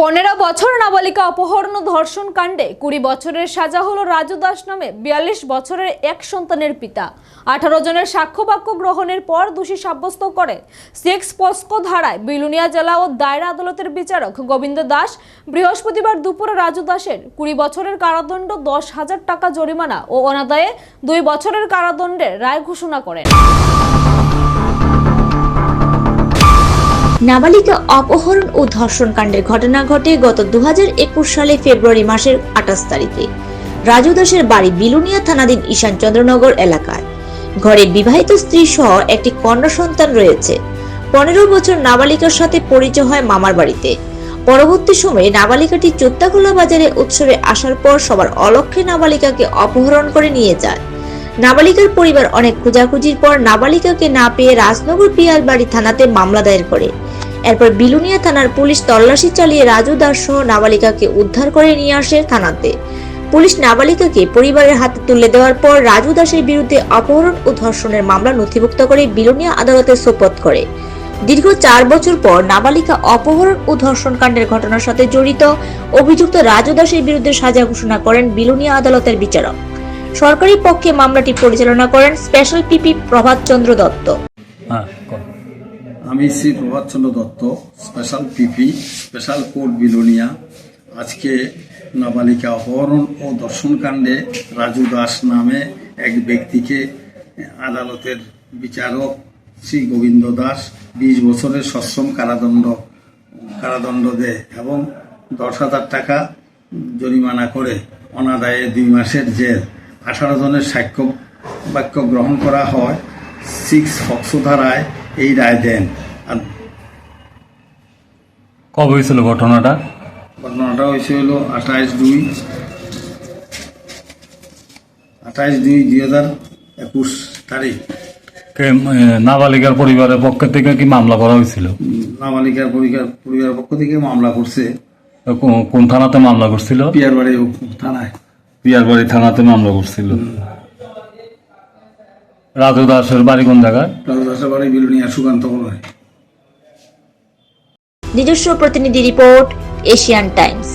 পনেরো বছর নাবালিকা অপহরণ ও ধর্ষণ কাণ্ডে কুড়ি বছরের সাজা হলো রাজু দাস নামে বিয়াল্লিশ বছরের এক সন্তানের পিতা। আঠারো জনের সাক্ষ্য বাক্য গ্রহণের পর দোষী সাব্যস্ত করে সেক্স পস্কো ধারায় বিলুনিয়া জেলা ও দায়রা আদালতের বিচারক গোবিন্দ দাস বৃহস্পতিবার দুপুরে রাজু দাসের কুড়ি বছরের কারাদণ্ড, দশ হাজার টাকা জরিমানা ও অনাদায়ে দুই বছরের কারাদণ্ডের রায় ঘোষণা করেন। নাবালিকা অপহরণ ও ধর্ষণ কাণ্ডের ঘটনা ঘটে গত দু হাজার একুশ সালে ফেব্রুয়ারি মাসের আঠাশ তারিখে। রাজু দাসের বাড়ি বিলুনিয়া থানাধীন ঈশান চন্দ্রনগর এলাকায়। ঘরে বিবাহিত স্ত্রী সহ একটি কন্যা সন্তান রয়েছে। পনেরো বছর নাবালিকার সাথে পরিচয় হয় মামার বাড়িতে। পরবর্তী সময়ে নাবালিকাটি চোত্তাখোলা বাজারে উৎসবে আসার পর সবার অলক্ষ্যে নাবালিকাকে অপহরণ করে নিয়ে যায়। নাবালিকার পরিবার অনেক খোঁজাখুঁজির পর নাবালিকাকে না পেয়ে রাজনগর পিয়াল বাড়ি থানাতে মামলা দায়ের করে। এরপর বিলুনিয়া থানার পুলিশ তল্লাশি চালিয়ে রাজু দাস সহ নাবালিকাকে উদ্ধার করে নিয়ে আসে থানাতে। পুলিশ নাবালিকাকে পরিবারের হাতে তুলে দেওয়ার পর রাজু দাসের বিরুদ্ধে অপহরণ ও ধর্ষণের মামলা নথিভুক্ত করে বিলুনিয়া আদালতে সোপত করে। দীর্ঘ চার বছর পর নাবালিকা অপহরণ ও ধর্ষণ কাণ্ডের ঘটনার সাথে জড়িত, অভিযুক্ত রাজু দাসের বিরুদ্ধে সাজা ঘোষণা করেন বিলুনিয়া আদালতের বিচারক। সরকারি পক্ষে মামলাটি পরিচালনা করেন স্পেশাল পিপি প্রভাত চন্দ্র দত্ত। হ্যাঁ। আমি Shri Prabhatchandra Datta, special PP, special court Belonia. আজকে নাবালিকা অপহরণ ও দর্শনকাণ্ডে রাজু দাস নামে এক ব্যক্তিকে আদালতের বিচারক শ্রী গোবিন্দ দাস বিশ বছরের সশ্রম কারাদণ্ড কারাদণ্ড দেয় এবং দশ হাজার টাকা জরিমানা করে অনাদায়ে দুই মাসের জেল। আঠারো জনের সাক্ষ্য বাক্য গ্রহণ করা হয়। সিক্স ফক্সো ধারায় এই রায় দেন। আর কবে হয়েছিল ঘটনাটা? ঘটনাটা হয়েছে হলো আঠাইশ দুই আঠাইশ দুই দুই হাজার একুশ তারিখ। নাবালিকার পরিবারের পক্ষ থেকে কি মামলা করা হয়েছিল? নাবালিকার পরিবার পরিবারের পক্ষ থেকে মামলা করছে। কোন থানাতে মামলা করছিল? পিয়ারবাড়ি থানায়। পিয়ারবাড়ি থানাতে মামলা করছিল। রাজু দাসের বাড়ি কোন জায়গায়? রাজু দাসের বাড়ি বিলুনিয়া সুকান্ত বলে নিজস্ব প্রতিনিধি রিপোর্ট এশিয়ান টাইমস।